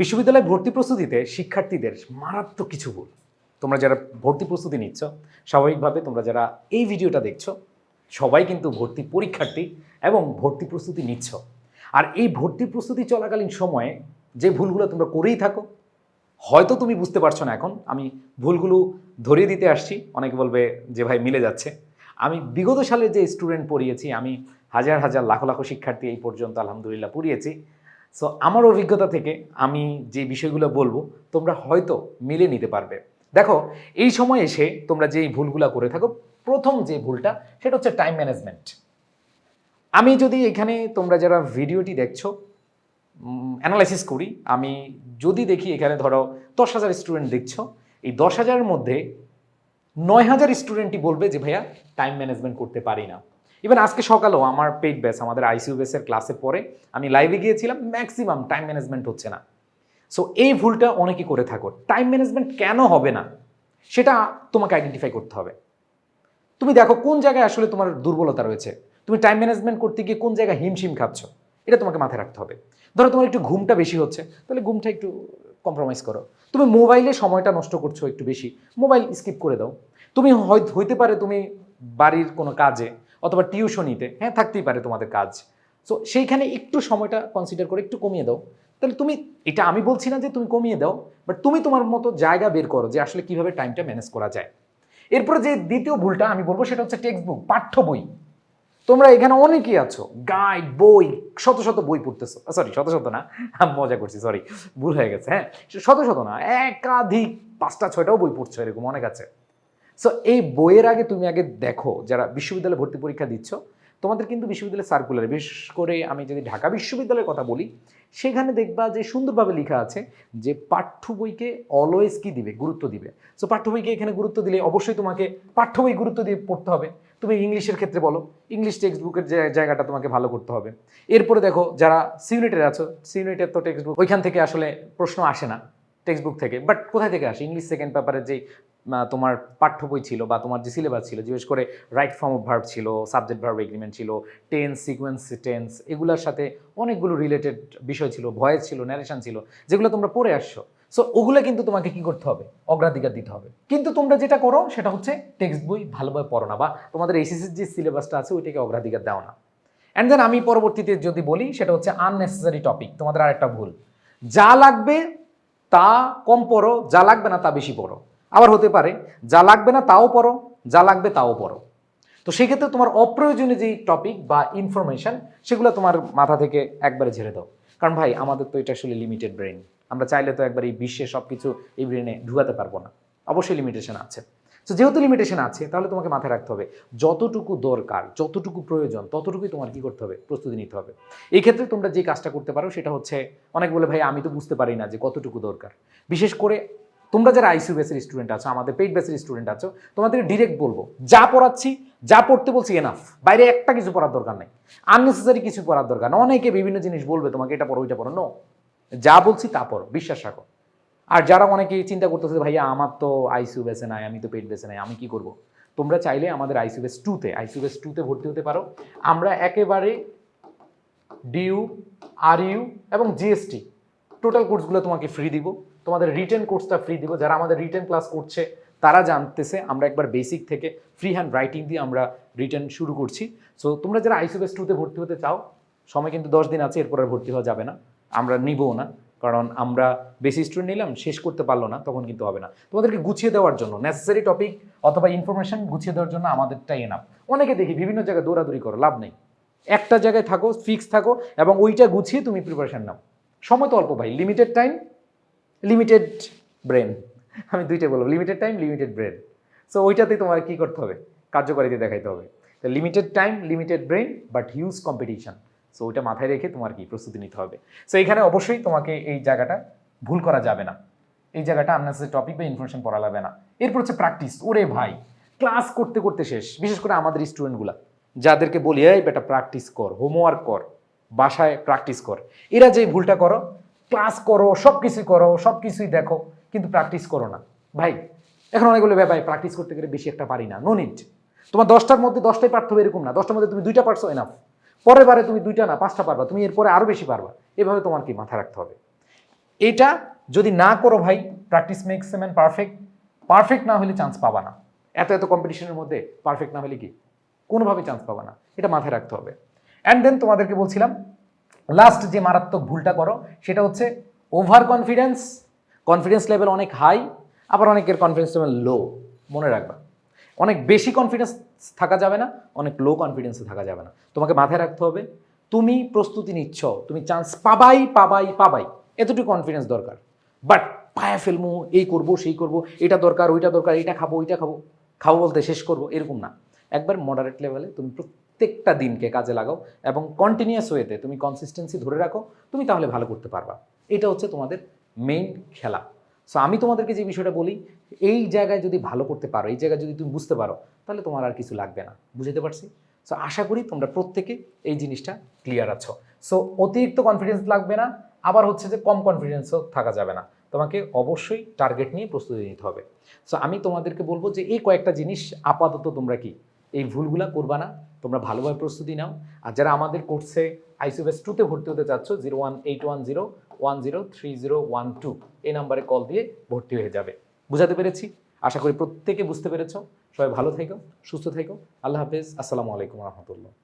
বিশ্ববিদ্যালয় ভর্তি প্রস্তুতিতে শিক্ষার্থীদের মারাত্মক কিছু ভুল। তোমরা যারা ভর্তি প্রস্তুতি নিচ্ছ, স্বাভাবিকভাবে তোমরা যারা এই ভিডিওটা দেখছ, সবাই কিন্তু ভর্তি পরীক্ষার্থী এবং ভর্তি প্রস্তুতি নিচ্ছ। আর এই ভর্তি প্রস্তুতি চলাকালীন সময়ে যে ভুলগুলো তোমরা করেই থাকো, হয়তো তুমি বুঝতে পারছ না এখন। আমি ভুলগুলো ধরিয়ে দিতে আসছি, অনেকে বলবে যে ভাই মিলে যাচ্ছে। আমি বিগত সালে যে স্টুডেন্ট পড়িয়েছি, আমি হাজার হাজার লাখো লাখো শিক্ষার্থী এই পর্যন্ত আলহামদুলিল্লাহ পড়িয়েছি। সো আমার অভিজ্ঞতা থেকে আমি যে বিষয়গুলো বলব, তোমরা হয়তো মিলে নিতে পারবে। দেখো, এই সময় এসে তোমরা যেই ভুলগুলো করে থাকো, প্রথম যে ভুলটা, সেটা হচ্ছে টাইম ম্যানেজমেন্ট আমি যদি এখানে তোমরা যারা ভিডিওটি দেখছ অ্যানালাইসিস করি, আমি যদি দেখি এখানে ধরো দশ হাজার স্টুডেন্ট দেখছ, এই দশ হাজারের মধ্যে নয় হাজার স্টুডেন্টই বলবে যে, ভাইয়া টাইম ম্যানেজমেন্ট করতে পারি না। ইভেন আজকে সকালেও আমার পেইড ব্যাচ আমাদের আইসিউ বেসের ক্লাসে পরে আমি লাইভে গিয়েছিলাম ম্যাক্সিমাম টাইম ম্যানেজমেন্ট হচ্ছে না। সো এই ভুলটা অনেকেই করে থাকো টাইম ম্যানেজমেন্ট কেন হবে না? সেটা তোমাকে আইডেন্টিফাই করতে হবে। তুমি দেখো কোন জায়গায় আসলে তোমার দুর্বলতা রয়েছে। তুমি টাইম ম্যানেজমেন্ট করতে গিয়ে কোন জায়গায় হিমশিম খাচ্ছ? এটা তোমাকে মাথায় রাখতে হবে। ধরো তোমার একটু ঘুমটা বেশি হচ্ছে, তাহলে ঘুমটা একটু কম্প্রোমাইজ করো। তুমি মোবাইলে সময়টা নষ্ট করছ একটু বেশি মোবাইল স্কিপ করে দাও। তুমি হইতে পারে তুমি বাড়ির কোনো কাজে অথবা টিউশনিতে হ্যাঁ থাকতেই পারে তোমাদের কাজ। সো সেইখানে একটু সময়টা কনসিডার করে একটু কমিয়ে দাও। তাহলে তুমি, এটা আমি বলছি না যে তুমি কমিয়ে দাও বাট তুমি তোমার মতো জায়গা বের করো যে আসলে কীভাবে টাইমটা ম্যানেজ করা যায়। এরপরে যে দ্বিতীয় ভুলটা আমি বলব, সেটা হচ্ছে টেক্সট বুক পাঠ্য বই। তোমরা এখানে অনেকেই আছো গাইড বই, শত শত বই পড়তেছো। সরি শত শত না মজা করছি সরি ভুল হয়ে গেছে হ্যাঁ শত শত না, একাধিক পাঁচটা, ছয়টাও বই পড়ছো এরকম অনেক আছে। সো এই বইয়ের আগে তুমি আগে দেখো যারা বিশ্ববিদ্যালয়ে ভর্তি পরীক্ষা দিচ্ছ তোমাদের কিন্তু বিশ্ববিদ্যালয়ের সার্কুলার বিশেষ করে আমি যদি ঢাকা বিশ্ববিদ্যালয়ের কথা বলি সেখানে দেখবা যে সুন্দরভাবে লেখা আছে যে পাঠ্য বইকে অলওয়েজ কী দিবে? গুরুত্ব দিবে। সো পাঠ্য বইকে এখানে গুরুত্ব দিলে অবশ্যই তোমাকে পাঠ্য বই গুরুত্ব দিয়ে পড়তে হবে। তুমি ইংলিশের ক্ষেত্রে বলো ইংলিশ টেক্সট বুকের জায়গাটা তোমাকে ভালো করতে হবে। এরপরে দেখো যারা সিউনিটের আছো সিউনিটের তো টেক্সট বুক ওইখান থেকে আসলে প্রশ্ন আসে না টেক্সট বুক থেকে। বাট কোথায় থেকে আসে? ইংলিশ সেকেন্ড পেপারের আহ, তোমার পাঠ্য বই ছিল বা তোমার যে সিলেবাস ছিল, বিশেষ করে রাইট ফর্ম অফ ভার্ব ছিল সাবজেক্ট ভার্ব এগ্রিমেন্ট ছিল টেন্স সিকোয়েন্স টেন্স এগুলোর সাথে অনেকগুলো রিলেটেড বিষয় ছিল ভয়েস ছিল ন্যারেশন ছিল, যেগুলো তোমরা পড়ে আসছো। সো ওগুলো কিন্তু তোমাকে কি করতে হবে? অগ্রাধিকার দিতে হবে। কিন্তু তোমরা যেটা করো, সেটা হচ্ছে টেক্সট বই ভালোভাবে পড়ো না বা তোমাদের এসএসসির যে সিলেবাসটা আছে, ওইটাকে অগ্রাধিকার দাও না। অ্যান্ড দেন আমি পরবর্তীতে যদি বলি, সেটা হচ্ছে আননেসেসারি টপিক তোমাদের আরেকটা ভুল। যা লাগবে, তা কম পড়ো, যা লাগবে না, তা বেশি পড়ো। আবার হতে পারে, যা লাগবে না তাও পড়ো, যা লাগবে তাও পড়ো। তো সেক্ষেত্রে তোমার অপ্রয়োজনীয় যেই টপিক বা ইনফরমেশন সেগুলো তোমার মাথা থেকে একবারে ঝেড়ে দাও। কারণ ভাই, আমাদের তো এটা আসলে লিমিটেড ব্রেন আমরা চাইলে তো একবার এই বিশ্বে সব কিছু এই ব্রেনে ঢুকাতে পারব না। অবশ্যই লিমিটেশন আছে। তো যেহেতু লিমিটেশন আছে, তাহলে তোমাকে মাথায় রাখতে হবে, যতটুকু দরকার, যতটুকু প্রয়োজন, ততটুকুই তোমার কি করতে হবে? প্রস্তুতি নিতে হবে। এই ক্ষেত্রে তোমরা যে কাজটা করতে পারো, সেটা হচ্ছে, অনেক বলে, ভাই, আমি তো বুঝতে পারি না যে কতটুকু দরকার। বিশেষ করে তোমরা যারা আইসিউ বেসের স্টুডেন্ট আছো, আমাদের পেইড বেসের স্টুডেন্ট আছো তোমাদের ডিরেক্ট বলব, যা পড়াচ্ছি, যা পড়তে বলছি এনাফ বাইরে একটা কিছু পড়ার দরকার নেই। আননেসেসারি কিছু পড়ার দরকার না অনেকে বিভিন্ন জিনিস বলবে, তোমাকে এটা পড়ো, ওইটা পড়ো। নো যা বলছি তা পড়ো, বিশ্বাস রাখো। আর যারা অনেকে চিন্তা করতেছে, ভাইয়া, আমার তো আইসিউ বেসে নাই, আমি তো পেইড বেসে নাই, আমি কি করব? তোমরা চাইলে আমাদের আইসিউ বেস টুতে আইসিউ বেস টুতে ভর্তি হতে পারো। আমরা একেবারে ডিউ আর ইউ এবং জিএসটি টোটাল কোর্সগুলো তোমাকে ফ্রি দিব। তোমাদের রিটেন কোর্সটা ফ্রি দিব। যারা আমাদের রিটেন ক্লাস করছে, তারা জানতেছে, আমরা একবার বেসিক থেকে ফ্রি হ্যান্ড রাইটিং দিয়ে আমরা রিটেন শুরু করছি। সো তোমরা যারা আইসিএস টুতে ভর্তি হতে চাও, সময় কিন্তু দশ দিন আছে, এরপর আর ভর্তি হওয়া যাবে না। আমরা নিবও না, কারণ আমরা বেশি স্টুডেন্ট নিলাম, শেষ করতে পারল না, তখন কিন্তু হবে না। তোমাদেরকে গুছিয়ে দেওয়ার জন্য নেসেসারি টপিক অথবা ইনফরমেশন গুছিয়ে দেওয়ার জন্য আমাদেরটাই এনাফ অনেকে দেখি বিভিন্ন জায়গায় দৌড়াদৌড়ি করো, লাভ নেই। একটা জায়গায় থাকো ফিক্স থাকো, এবং ওইটা গুছিয়ে তুমি প্রিপারেশন নাও। সময় তো অল্প ভাই লিমিটেড টাইম লিমিটেড ব্রেন আমি দুইটাই বলব। Limited time limited brain so ওইটাতেই তোমার কি করতে হবে? কার্যকারিতা দেখাইতে হবে। তো limited time limited brain but huge competition so ওইটা মাথায় রেখে তোমার কি প্রস্তুতি নিতে হবে। সো এখানে অবশ্যই তোমাকে এই জায়গাটা ভুল করা যাবে না। এই জায়গাটা আননেসেসারি টপিক বা ইনফরমেশন পড়া লাগবে না। এরপর হচ্ছে প্র্যাকটিস ওরে ভাই ক্লাস করতে করতে শেষ। বিশেষ করে আমাদের স্টুডেন্টগুলা যাদেরকে বলি, এই বেটা প্র্যাকটিস কর হোমওয়ার্ক কর, বাসায় প্র্যাকটিস কর। এরা যে ভুলটা করো ক্লাস করো সব কিছুই করো সব কিছুই দেখো, কিন্তু প্র্যাকটিস করো না। ভাই, এখন অনেকগুলো ভাই প্র্যাকটিস করতে গেলে বেশি একটা পারি না নো নিড তোমার দশটার মধ্যে দশটাই পারতে হবে এরকম না, দশটার মধ্যে তুমি দুইটা পারছ এনাফ পরের বারে তুমি দুইটা না, পাঁচটা পারবা, তুমি এরপরে আরও বেশি পারবা। এভাবে তোমার কি মাথায় রাখতে হবে? এটা যদি না করো ভাই practice makes man perfect perfect না হলে চান্স পাবা না। এত এত কম্পিটিশনের মধ্যে পারফেক্ট না হলে কি? কোনোভাবে চান্স পাবা না। এটা মাথায় রাখতে হবে। অ্যান্ড দেন তোমাদেরকে বলছিলাম লাস্ট যে মারাত্মক ভুলটা করো, সেটা হচ্ছে ওভার কনফিডেন্স কনফিডেন্স লেভেল অনেক হাই আবার অনেকের কনফিডেন্স লেভেল লো মনে রাখবা, অনেক বেশি কনফিডেন্স থাকা যাবে না, অনেক লো কনফিডেন্সে থাকা যাবে না। তোমাকে মাথায় রাখতে হবে, তুমি প্রস্তুতি নিচ্ছ, তুমি চান্স পাবাই পাবাই পাবাই। এতটুকু কনফিডেন্স দরকার। বাট পায়া ফেলব, এই করব, সেই করব, এটা দরকার, ওইটা দরকার, এটা খাব, ওইটা খাব খাব বলতে শেষ করব, এরকম না। একবার মডারেট লেভেলে তুমি প্রত্যেকটা দিনকে কাজে লাগাও এবং কন্টিনিউয়াস ওয়েতে তুমি কনসিস্টেন্সি ধরে রাখো, তুমি তাহলে ভালো করতে পারবা। এটা হচ্ছে তোমাদের মেইন খেলা। সো আমি তোমাদেরকে যে বিষয়টা বলি, এই জায়গায় যদি ভালো করতে পারো, এই জায়গায় যদি তুমি বুঝতে পারো, তাহলে তোমার আর কিছু লাগবে না। বুঝতে পারছি? সো আশা করি তোমরা প্রত্যেকে এই জিনিসটা ক্লিয়ার আছো। সো অতিরিক্ত কনফিডেন্স লাগবে না, আবার হচ্ছে যে কম কনফিডেন্সও থাকা যাবে না। তোমাকে অবশ্যই টার্গেট নিয়ে প্রস্তুতি নিতে হবে। সো আমি তোমাদেরকে বলব যে এই কয়েকটা জিনিস আপাতত তোমরা কি, এই ভুলগুলা করবা না। তোমরা ভালোভাবে প্রস্তুতি নাও। আর যারা আমাদের কোর্সে আইসিএস টুতে ভর্তি হতে চাচ্ছ zero one eight one zero one zero three zero one two এই নাম্বারে কল দিয়ে ভর্তি হয়ে যাবে। বুঝাতে পেরেছি? আশা করি প্রত্যেকে বুঝতে পেরেছ। সবাই ভালো থেকো, সুস্থ থেকো। আল্লাহ হাফেজ। আসসালামু আলাইকুম রহমতুল্লাহ।